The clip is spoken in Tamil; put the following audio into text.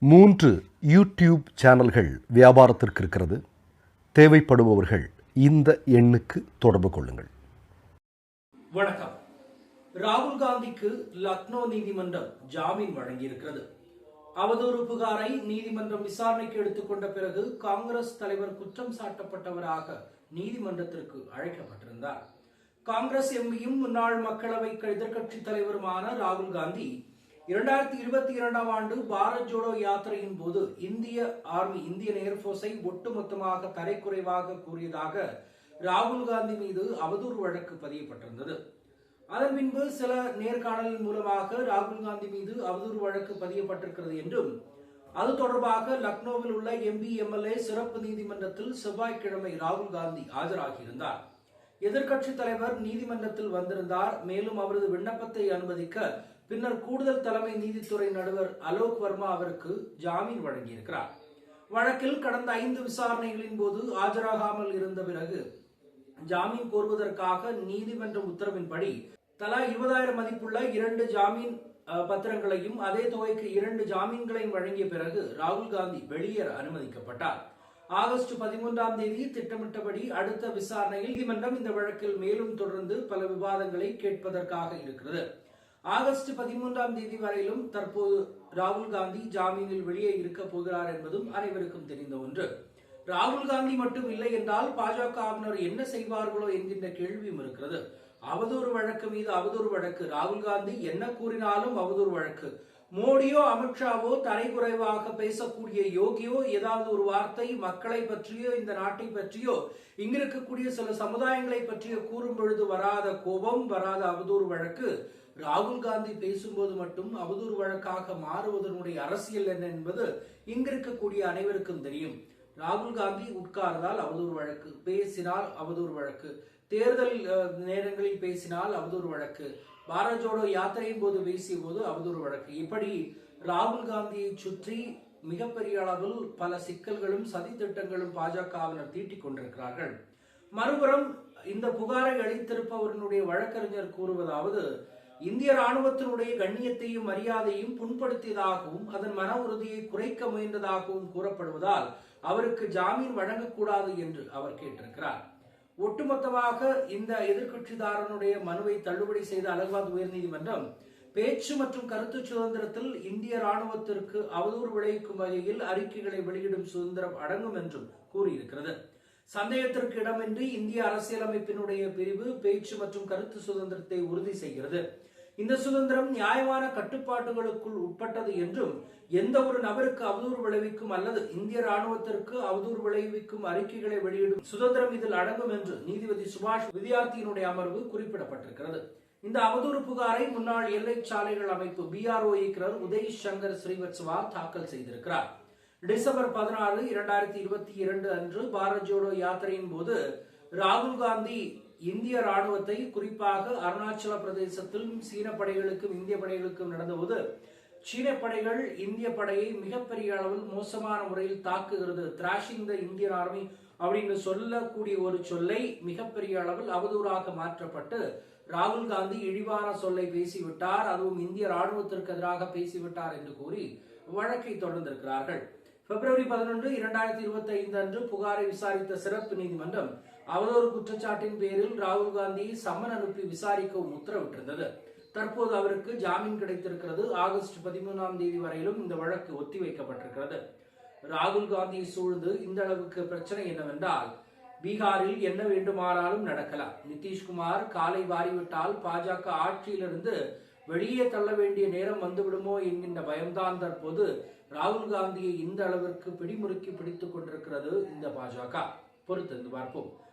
மூன்று யூடியூப் சேனல்கள் வியாபாரத்திற்கு இருக்கிறது. தேவைப்படுபவர்கள் இந்த எண்ணுக்கு தொடர்பு கொள்ளுங்கள். வணக்கம். ராகுல் காந்திக்கு லக்னோ நீதிமன்றம் ஜாமீன் வழங்கியிருக்கிறது. அவதூறு புகாரை நீதிமன்றம் விசாரணைக்கு எடுத்துக்கொண்ட பிறகு காங்கிரஸ் தலைவர் குற்றம் சாட்டப்பட்டவராக நீதிமன்றத்திற்கு அழைக்கப்பட்டிருந்தார். காங்கிரஸ் எம்பியும் முன்னாள் மக்களவை எதிர்க்கட்சி தலைவருமான ராகுல் காந்தி இரண்டாயிரத்தி இருபத்தி இரண்டாம் ஆண்டு பாரத் ஜோடோ யாத்திரையின் போது இந்திய ஆர்மி இந்தியன் ஏர்போர்ஸை ஒட்டுமொத்தமாக தரைக்குறைவாக கூறியதாக ராகுல் காந்தி மீது அவதூறு வழக்கு பதியப்பட்டிருந்தது. அதன் பின்பு சில நேர்காணல் மூலமாக ராகுல் காந்தி மீது அவதூறு வழக்கு பதியப்பட்டிருக்கிறது என்றும் அது தொடர்பாக லக்னோவில் உள்ள எம்பி எம்எல்ஏ சிறப்பு நீதிமன்றத்தில் செவ்வாய்க்கிழமை ராகுல் காந்தி ஆஜராகியிருந்தார். எதிர்க்கட்சி தலைவர் நீதிமன்றத்தில் வந்திருந்தார். மேலும் அவரது விண்ணப்பத்தை அனுமதிக்க பின்னர் கூடுதல் தலைமை நீதித்துறை நடுவர் அலோக் வர்மா அவருக்கு ஜாமீன் வழங்கியிருக்கிறார். வழக்கில் கடந்த ஐந்து விசாரணைகளின் போது ஆஜராகாமல் இருந்த பிறகு ஜாமீன் கோருவதற்காக நீதிமன்ற உத்தரவின்படி தலா இருபதாயிரம் மதிப்புள்ள இரண்டு ஜாமீன் பத்திரங்களையும் அதே தொகைக்கு இரண்டு ஜாமீன்களையும் வழங்கிய பிறகு ராகுல் காந்தி வெளியேற அனுமதிக்கப்பட்டார். ஆகஸ்ட் பதிமூன்றாம் தேதி திட்டமிட்டபடி அடுத்த விசாரணையில் நீதிமன்றம் இந்த வழக்கில் மேலும் தொடர்ந்து பல விவாதங்களை கேட்பதற்காக இருக்கிறது. ஆகஸ்ட் பதிமூன்றாம் தேதி வரையிலும் தற்போது ராகுல் காந்தி ஜாமீனில் வெளியே இருக்க போகிறார் என்பதும் அனைவருக்கும் தெரிந்த ஒன்று. ராகுல் காந்தி மட்டும் இல்லை என்றால் பாஜகவினர் என்ன செய்வார்களோ என்கின்ற கேள்வியும் இருக்கிறது. அவதூறு வழக்கு மீது அவதூறு வழக்கு. ராகுல் காந்தி என்ன கூறினாலும் அவதூறு வழக்கு. மோடியோ அமித்ஷாவோ தரைக்குறைவாக பேசக்கூடிய யோகியோ ஏதாவது ஒரு வார்த்தை மக்களை பற்றியோ இந்த நாட்டை பற்றியோ இங்கிருக்கக்கூடிய சில சமுதாயங்களை பற்றியோ கூறும் பொழுது வராத கோபம் வராத அவதூறு வழக்கு. ராகுல் காந்தி பேசும்போது மட்டும் அவதூறு வழக்காக மாறுவதனுடைய அரசியல் என்ன என்பது இங்கிருக்கக்கூடிய அனைவருக்கும் தெரியும். ராகுல் காந்தி உட்கார்ந்தால் அவதூறு வழக்கு பேசினால் அவதூறு வழக்கு தேர்தல் நேரங்களில் பேசினால் அவதூறு வழக்கு பாரத் ஜோடோ யாத்திரையின் போது பேசிய போது அவதூறு வழக்கு. இப்படி ராகுல் காந்தியை சுற்றி மிகப்பெரிய அளவில் பல சிக்கல்களும் சதித்திட்டங்களும் பாஜகவினர் தீட்டிக் கொண்டிருக்கிறார்கள். மறுபுறம் இந்த புகாரை அளித்திருப்பவர்களுடைய வழக்கறிஞர் கூறுவதாவது இந்திய ராணுவத்தினுடைய கண்ணியத்தையும் மரியாதையும் புண்படுத்தியதாகவும் அதன் மன உறுதியை குறைக்க முயன்றதாகவும் கூறப்படுவதால் அவருக்கு ஜாமீன் வழங்கக்கூடாது என்று அவர் கேட்டிருக்கிறார். ஒட்டுமொத்தமாக இந்த எதிர்க்கட்சிதாரனுடைய மனுவை தள்ளுபடி செய்த அலகாபாத் உயர்நீதிமன்றம் பேச்சு மற்றும் கருத்து சுதந்திரத்தில் இந்திய ராணுவத்திற்கு அவதூறு விளைவிக்கும் வகையில் அறிக்கைகளை வெளியிடும் சுதந்திரம் அடங்கும் என்றும் கூறியிருக்கிறது. சந்தேகத்திற்கு இடமின்றி இந்திய அரசியலமைப்பினுடைய பிரிவு பேச்சு மற்றும் கருத்து சுதந்திரத்தை உறுதி செய்கிறது. இந்த சுதந்திரம் நியாயமான கட்டுப்பாடுகளுக்குள் உட்பட்டது என்றும் எந்த ஒரு நபருக்கு அவதூறு விளைவிக்கும் அல்லது இந்திய ராணுவத்திற்கு அவதூறு விளைவிக்கும் அறிக்கைகளை வெளியிடும் சுதந்திரம் இதில் அடங்கும் என்று நீதிபதி சுபாஷ் வித்யார்த்தியினுடைய அமர்வு குறிப்பிடப்பட்டிருக்கிறது. இந்த அவதூறு புகாரை முன்னாள் எல்லை சாலைகள் அமைப்பு பிஆர்ஓ இயக்குநர் உதய் சங்கர் ஸ்ரீவத்சவா தாக்கல் செய்திருக்கிறார். டிசம்பர் பதினாறு இரண்டாயிரத்தி இருபத்தி இரண்டு அன்று பாரத் ஜோடோ யாத்திரையின் போது ராகுல் காந்தி இந்திய ராணுவத்தை குறிப்பாக அருணாச்சல பிரதேசத்திலும் சீன படைகளுக்கும் இந்திய படைகளுக்கும் நடந்தபோது சீன படைகள் இந்திய படையை மிகப்பெரிய அளவில் மோசமான முறையில் தாக்குகிறது. திராஷிங் த இந்தியன் ஆர்மி அப்படின்னு சொல்லக்கூடிய ஒரு சொல்லை மிகப்பெரிய அளவில் அவதூறாக மாற்றப்பட்டு ராகுல் காந்தி இழிவான சொல்லை பேசிவிட்டார். அதுவும் இந்திய ராணுவத்திற்கு எதிராக பேசிவிட்டார் என்று கூறி வழக்கை தொடர்ந்திருக்கிறார்கள். பிப்ரவரி பதினொன்று இரண்டாயிரத்தி இருபத்தி ஐந்து அன்று புகாரை விசாரித்த சிறப்பு நீதிமன்றம் அவதூறு குற்றச்சாட்டின் பேரில் ராகுல் காந்தியை சம்மன் அனுப்பி விசாரிக்கவும் உத்தரவிட்டிருந்தது. தற்போது அவருக்கு ஜாமீன் கிடைத்திருக்கிறது. ஆகஸ்ட் பதிமூணாம் தேதி வரையிலும் இந்த வழக்கு ஒத்திவைக்கப்பட்டிருக்கிறது. ராகுல் காந்தியை சூழ்ந்து இந்த அளவுக்கு பிரச்சனை என்னவென்றால் பீகாரில் என்ன வேண்டுமானாலும் நடக்கலாம். நிதிஷ்குமார் காலை வாரிவிட்டால் பாஜக ஆட்சியிலிருந்து வெளியே தள்ள வேண்டிய நேரம் வந்துவிடுமோ என்கின்ற பயம்தான் தற்போது ராகுல் காந்தியை இந்த அளவிற்கு பிடிமுறுக்கி பிடித்துக் கொண்டிருக்கிறது இந்த பாஜக. பொறுத்திருந்து பார்ப்போம்.